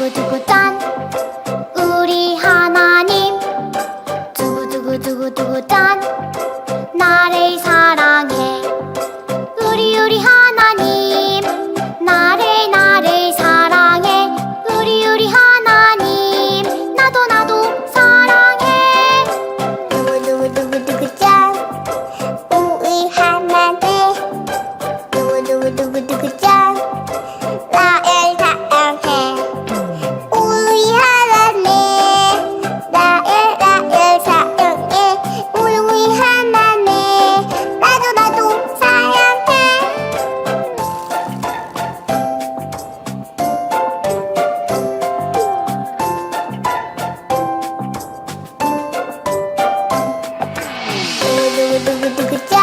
able to টুকু টুকু টুকু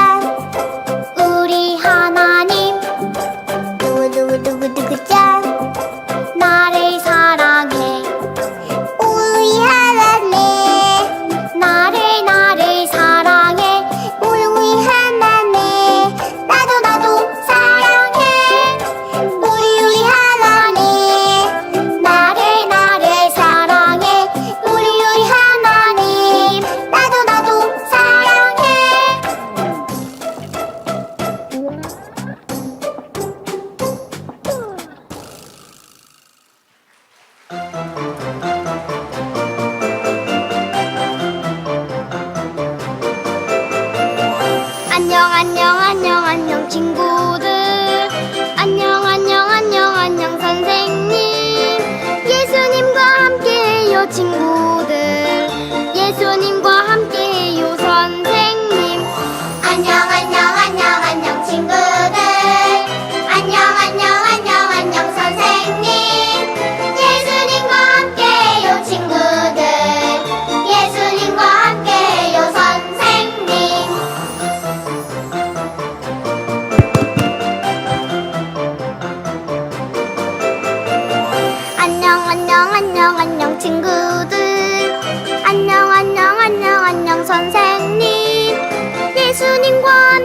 经不 안녕 안녕 안녕 친구들. 안녕 안녕 안녕 안녕 선생님. 예수님과